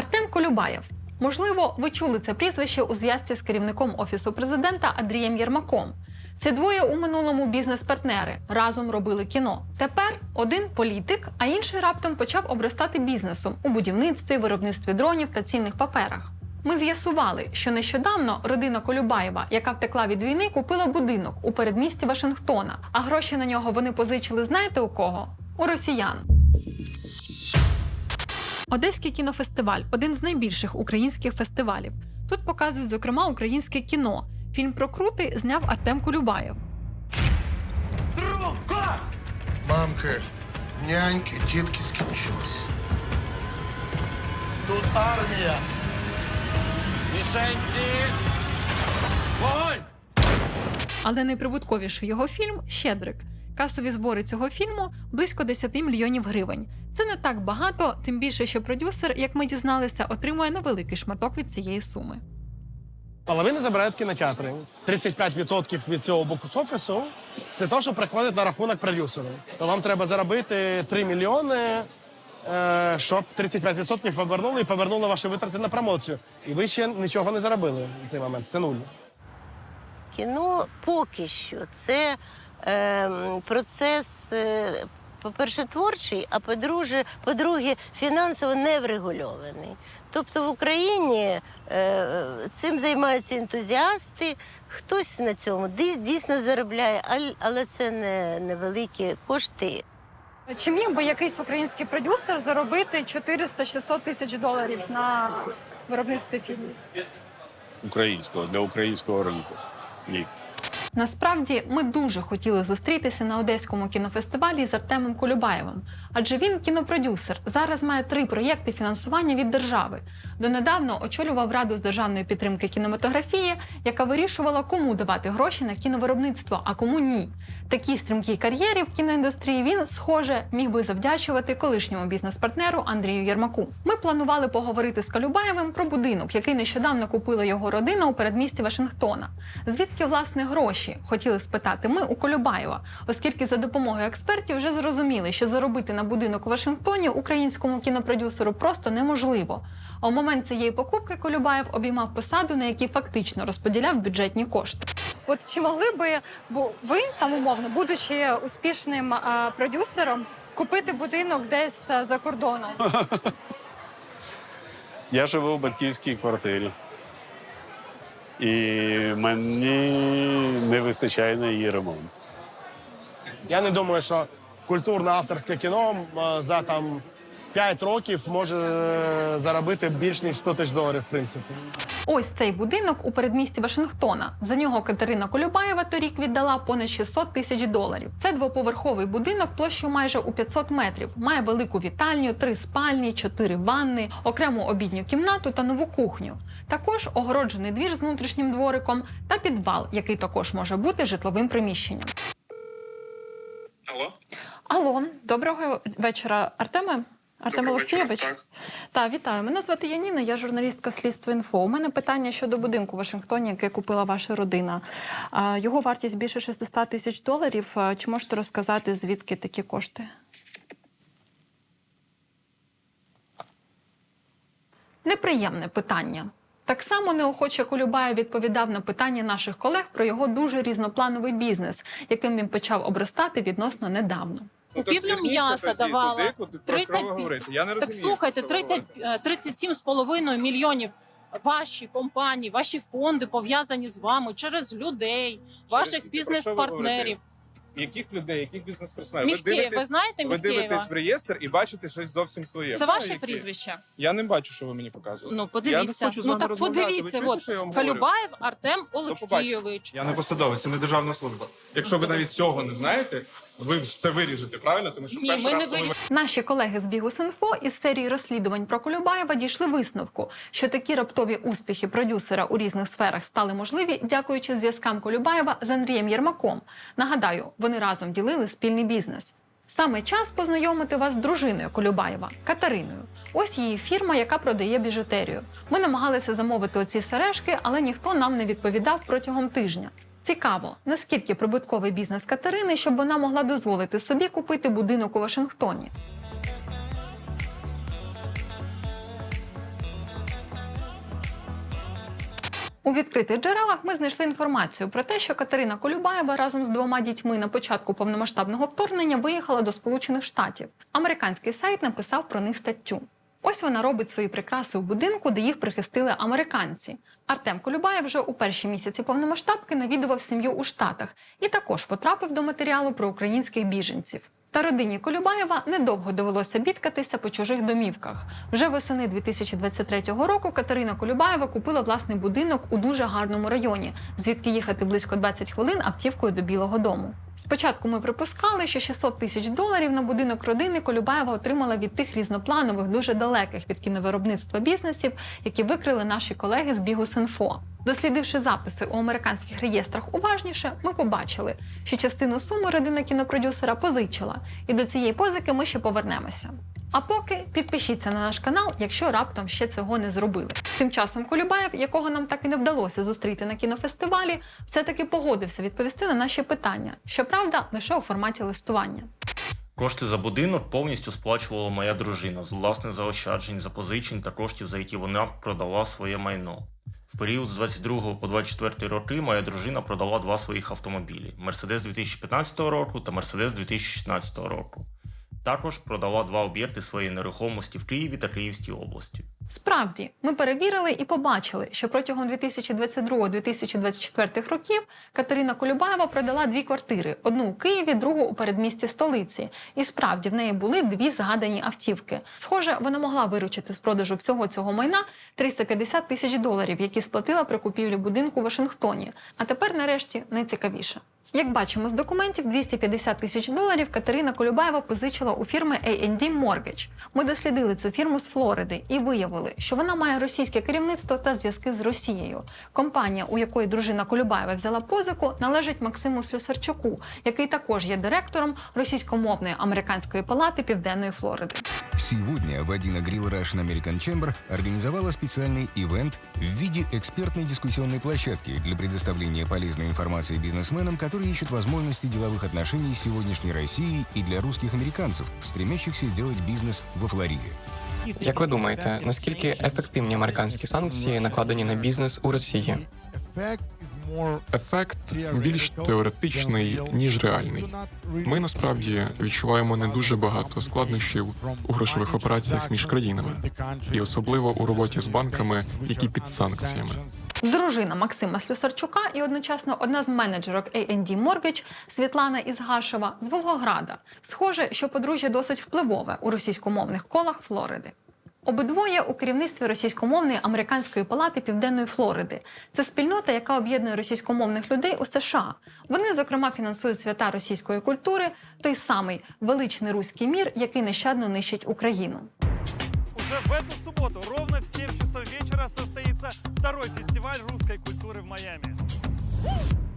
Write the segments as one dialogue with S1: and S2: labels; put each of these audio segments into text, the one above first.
S1: Артем Колюбаєв. Можливо, ви чули це прізвище у зв'язці з керівником офісу президента Андрієм Єрмаком. Ці двоє у минулому бізнес-партнери разом робили кіно. Тепер один політик, а інший раптом почав обростати бізнесом у будівництві, виробництві дронів та цінних паперах. Ми з'ясували, що нещодавно родина Колюбаєва, яка втекла від війни, купила будинок у передмісті Вашингтона, а гроші на нього вони позичили знаєте у кого? У росіян. Одеський кінофестиваль один з найбільших українських фестивалів. Тут показують, зокрема, українське кіно. Фільм про крути зняв Артем Колюбаєв.
S2: Мамка, няньки, тітки скінчились. Тут армія.
S3: Мішенці! Вогонь!
S1: Але найприбутковіший його фільм Щедрик. Касові збори цього фільму близько 10 мільйонів гривень. Це не так багато, тим більше, що продюсер, як ми дізналися, отримує невеликий шматок від цієї суми.
S4: Половина забирають кінотеатри. 35% від цього бокс-офісу – це те, що приходить на рахунок продюсеру. То вам треба заробити 3 мільйони, е, щоб 35% повернули і повернули ваші витрати на промоцію. І ви ще нічого не заробили в цей момент. Це нуль.
S5: Кіно поки що це процес, е, по-перше, творчий, а по-друге, по-друге, фінансово не врегульований. Тобто в Україні е, цим займаються ентузіасти, хтось на цьому дійсно заробляє, аль- але це не невеликі кошти.
S6: Чи міг би якийсь український продюсер заробити 400-600 тисяч доларів на виробництві фільмів?
S7: українського для українського ринку. Ні.
S1: Насправді ми дуже хотіли зустрітися на одеському кінофестивалі з Артемом Колюбаєвим, адже він кінопродюсер. Зараз має три проєкти фінансування від держави. Донедавно очолював раду з державної підтримки кінематографії, яка вирішувала, кому давати гроші на кіновиробництво, а кому ні. Такій стрімкій кар'єрі в кіноіндустрії він, схоже, міг би завдячувати колишньому бізнес-партнеру Андрію Єрмаку. Ми планували поговорити з Колюбаєвим про будинок, який нещодавно купила його родина у передмісті Вашингтона. Звідки власне гроші? Хотіли спитати ми у Колюбаєва, оскільки за допомогою експертів вже зрозуміли, що заробити на будинок у Вашингтоні українському кінопродюсеру просто неможливо. А у момент цієї покупки Колюбаєв обіймав посаду, на якій фактично розподіляв бюджетні кошти.
S6: От чи могли би бо ви там умовно, будучи успішним а, продюсером, купити будинок десь а, за кордоном?
S7: Я живу в батьківській квартирі. І мені не вистачає на її ремонт.
S4: Я не думаю, що культурне авторське кіно за там 5 років може е, заробити більш ніж 100 тисяч доларів, в принципі.
S1: Ось цей будинок у передмісті Вашингтона. За нього Катерина Колюбаєва торік віддала понад 600 тисяч доларів. Це двоповерховий будинок площею майже у 500 метрів. Має велику вітальню, три спальні, чотири ванни, окрему обідню кімнату та нову кухню. Також огороджений двір з внутрішнім двориком та підвал, який також може бути житловим приміщенням.
S8: Алло?
S1: Алло, доброго вечора, Артеме. Артем Олексійович. Так, вітаю. Мене звати Яніна, я журналістка слідства інфо. У мене питання щодо будинку в Вашингтоні, який купила ваша родина. Його вартість більше 600 тисяч доларів. Чи можете розказати, звідки такі кошти? Неприємне питання. Так само неохоче Колюбаєв відповідав на питання наших колег про його дуже різноплановий бізнес, яким він почав обростати відносно недавно.
S8: Ну,
S9: Купівлю м'яса давала.
S8: туди, куди-
S9: 30
S8: що ви. Я не
S9: Так слухайте,
S8: про що ви
S9: 30, е, 37,5 мільйонів ваші компанії, ваші фонди пов'язані з вами через людей, ваших
S8: ви
S9: бізнес-партнерів.
S8: Яких людей, яких бізнес-персонажів?
S9: Міхтєєв, ви знаєте
S8: ви
S9: Міхтєєва?
S8: дивитесь в реєстр і бачите щось зовсім своє.
S9: Це ваше
S8: які.
S9: прізвище.
S8: Я не бачу, що ви мені показуєте.
S9: Ну
S8: Я
S9: подивіться.
S8: хочу з
S9: ну так
S8: розмовляти. Ви
S9: подивіться.
S8: чуєте,
S9: От
S8: я?
S9: Калюбаєв Артем. Олексійович.
S8: Я не посадовець, це не державна служба. Якщо ви навіть цього не знаєте, ви ж це виріжете, правильно? Тому що
S9: Ні,
S8: перший
S9: ми
S8: раз,
S9: не
S8: коли ви.
S1: Наші колеги з Бігус.Інфо із серії розслідувань про Колюбаєва дійшли висновку, що такі раптові успіхи продюсера у різних сферах стали можливі дякуючи зв'язкам Колюбаєва з Андрієм Єрмаком. Нагадаю, вони разом ділили спільний бізнес. Саме час познайомити вас з дружиною Колюбаєва Катериною. Ось її фірма, яка продає біжутерію. Ми намагалися замовити оці сережки, але ніхто нам не відповідав протягом тижня. Цікаво, наскільки прибутковий бізнес Катерини, щоб вона могла дозволити собі купити будинок у Вашингтоні. У відкритих джерелах ми знайшли інформацію про те, що Катерина Колюбаєва разом з двома дітьми на початку повномасштабного вторгнення виїхала до Сполучених Штатів. Американський сайт написав про них статтю. Ось вона робить свої прикраси у будинку, де їх прихистили американці. Артем Колюбаєв вже у перші місяці повномасштабки навідував сім'ю у Штатах і також потрапив до матеріалу про українських біженців. Та родині Колюбаєва недовго довелося бідкатися по чужих домівках. Вже восени 2023 року Катерина Колюбаєва купила власний будинок у дуже гарному районі, звідки їхати близько 20 хвилин автівкою до Білого Дому. Спочатку ми припускали, що 600 тисяч доларів на будинок родини Колюбаєва отримала від тих різнопланових, дуже далеких від кіновиробництва бізнесів, які викрили наші колеги з Бігус.Інфо. Дослідивши записи у американських реєстрах уважніше, ми побачили, що частину суми родина кінопродюсера позичила, і до цієї позики ми ще повернемося. А поки підпишіться на наш канал, якщо раптом ще цього не зробили. Тим часом Колюбаєв, якого нам так і не вдалося зустріти на кінофестивалі, все-таки погодився відповісти на наші питання. Щоправда, лише у форматі листування.
S10: Кошти за будинок повністю сплачувала моя дружина з власних заощаджень, запозичень та коштів, за які вона продала своє майно. В період з 22 по 24 роки моя дружина продала два своїх автомобілі: Мерседес 2015 року та Мерседес 2016 року. Також продала два об'єкти своєї нерухомості в Києві та Київській області.
S1: Справді, ми перевірили і побачили, що протягом 2022-2024 років Катерина Колюбаєва продала дві квартири: одну у Києві, другу у передмісті столиці. І справді в неї були дві згадані автівки. Схоже, вона могла виручити з продажу всього цього майна 350 тисяч доларів, які сплатила при купівлі будинку у Вашингтоні. А тепер, нарешті, найцікавіше. Як бачимо з документів, 250 тисяч доларів Катерина Колюбаєва позичила у фірми A&D Mortgage. Ми дослідили цю фірму з Флориди і виявили, що вона має російське керівництво та зв'язки з Росією. Компанія, у якої дружина Колюбаєва взяла позику, належить Максиму Слюсарчуку, який також є директором російськомовної американської палати Південної Флориди.
S11: Сегодня Вадина Грилл Russian American Chamber организовала специальный ивент в виде экспертной дискуссионной площадки для предоставления полезной информации бизнесменам, которые ищут возможности деловых отношений с сегодняшней Россией и для русских американцев, стремящихся сделать бизнес во Флориде.
S12: Як ви думаєте, наскільки ефективні американські санкції накладені на бізнес у Росії?
S13: Ефект більш теоретичний ніж реальний. Ми насправді відчуваємо не дуже багато складнощів у грошових операціях між країнами, і особливо у роботі з банками, які під санкціями.
S1: Дружина Максима Слюсарчука і одночасно одна з менеджерок A&D Mortgage Світлана Ізгашева з Волгограда. Схоже, що подружжя досить впливове у російськомовних колах Флориди. Обидвоє у керівництві російськомовної американської палати Південної Флориди. Це спільнота, яка об'єднує російськомовних людей у США. Вони, зокрема, фінансують свята російської культури, той самий величний руський мір, який нещадно нищить Україну.
S3: Уже в эту субботу ровно в 7 часов вечера состоится второй фестиваль русской культуры в Майами.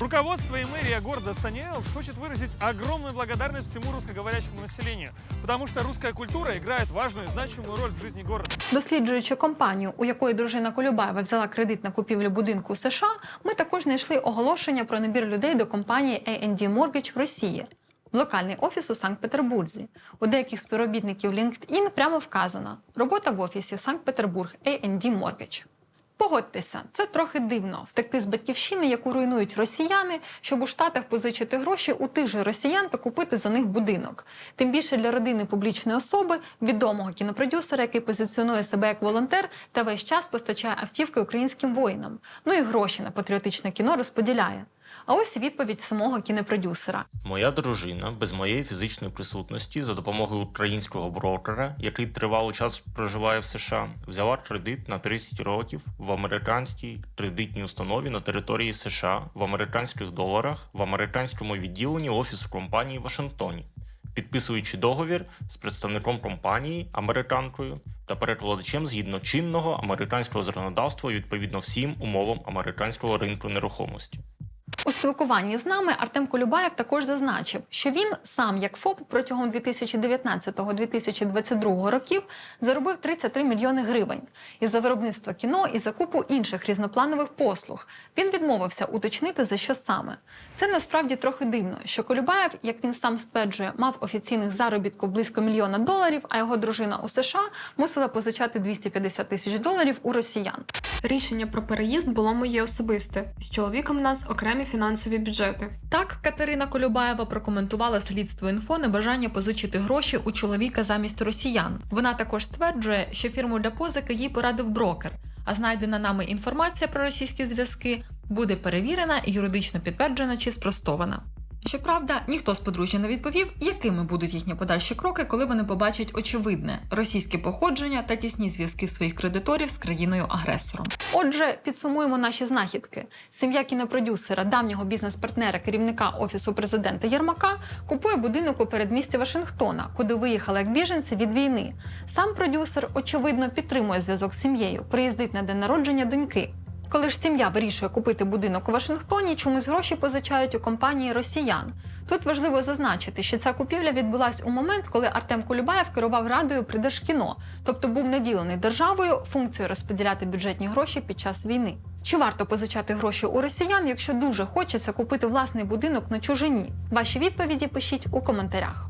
S3: Руководство и мэрия города Саниэлс хочет выразить огромную благодарность всему русскоговорящему населению, потому что русская культура играет важную и значимую роль в жизни города.
S1: Досліджуючи компанію, у якої дружина Колюбаєва взяла кредит на купівлю будинку у США, ми також знайшли оголошення про набір людей до компанії A&D Mortgage в Росії. Локальний офіс у Санкт-Петербурзі. У деяких співробітників LinkedIn прямо вказано робота в офісі Санкт-Петербург A&D Mortgage. Погодьтеся, це трохи дивно втекти з батьківщини, яку руйнують росіяни, щоб у штатах позичити гроші у тих же росіян та купити за них будинок. Тим більше для родини публічної особи, відомого кінопродюсера, який позиціонує себе як волонтер та весь час постачає автівки українським воїнам. Ну і гроші на патріотичне кіно розподіляє. А ось відповідь самого кінопродюсера.
S10: Моя дружина без моєї фізичної присутності за допомогою українського брокера, який тривалий час проживає в США, взяла кредит на 30 років в американській кредитній установі на території США в американських доларах в американському відділенні офісу компанії в Вашингтоні, підписуючи договір з представником компанії американкою та перекладачем згідно чинного американського законодавства відповідно всім умовам американського ринку нерухомості.
S1: У спілкуванні з нами Артем Колюбаєв також зазначив, що він сам, як ФОП, протягом 2019-2022 років заробив 33 мільйони гривень і за виробництво кіно і закупу інших різнопланових послуг. Він відмовився уточнити за що саме. Це насправді трохи дивно, що Колюбаєв, як він сам стверджує, мав офіційних заробітків близько мільйона доларів, а його дружина у США мусила позичати 250 тисяч доларів у росіян.
S14: Рішення про переїзд було моє особисте. З чоловіком у нас окремі фінансові бюджети.
S1: Так Катерина Колюбаєва прокоментувала слідство інфо небажання позичити гроші у чоловіка замість росіян. Вона також стверджує, що фірму для позики їй порадив брокер. А знайдена нами інформація про російські зв'язки буде перевірена, юридично підтверджена чи спростована. Щоправда, ніхто з подружжя не відповів, якими будуть їхні подальші кроки, коли вони побачать очевидне російське походження та тісні зв'язки своїх кредиторів з країною-агресором. Отже, підсумуємо наші знахідки. Сім'я кінопродюсера, давнього бізнес-партнера, керівника офісу президента Єрмака купує будинок у передмісті Вашингтона, куди виїхали як біженці від війни. Сам продюсер, очевидно, підтримує зв'язок з сім'єю, приїздить на день народження доньки. Коли ж сім'я вирішує купити будинок у Вашингтоні, чомусь гроші позичають у компанії росіян. Тут важливо зазначити, що ця купівля відбулась у момент, коли Артем Колюбаєв керував радою при Держкіно, тобто був наділений державою функцією розподіляти бюджетні гроші під час війни. Чи варто позичати гроші у росіян, якщо дуже хочеться купити власний будинок на чужині? Ваші відповіді пишіть у коментарях.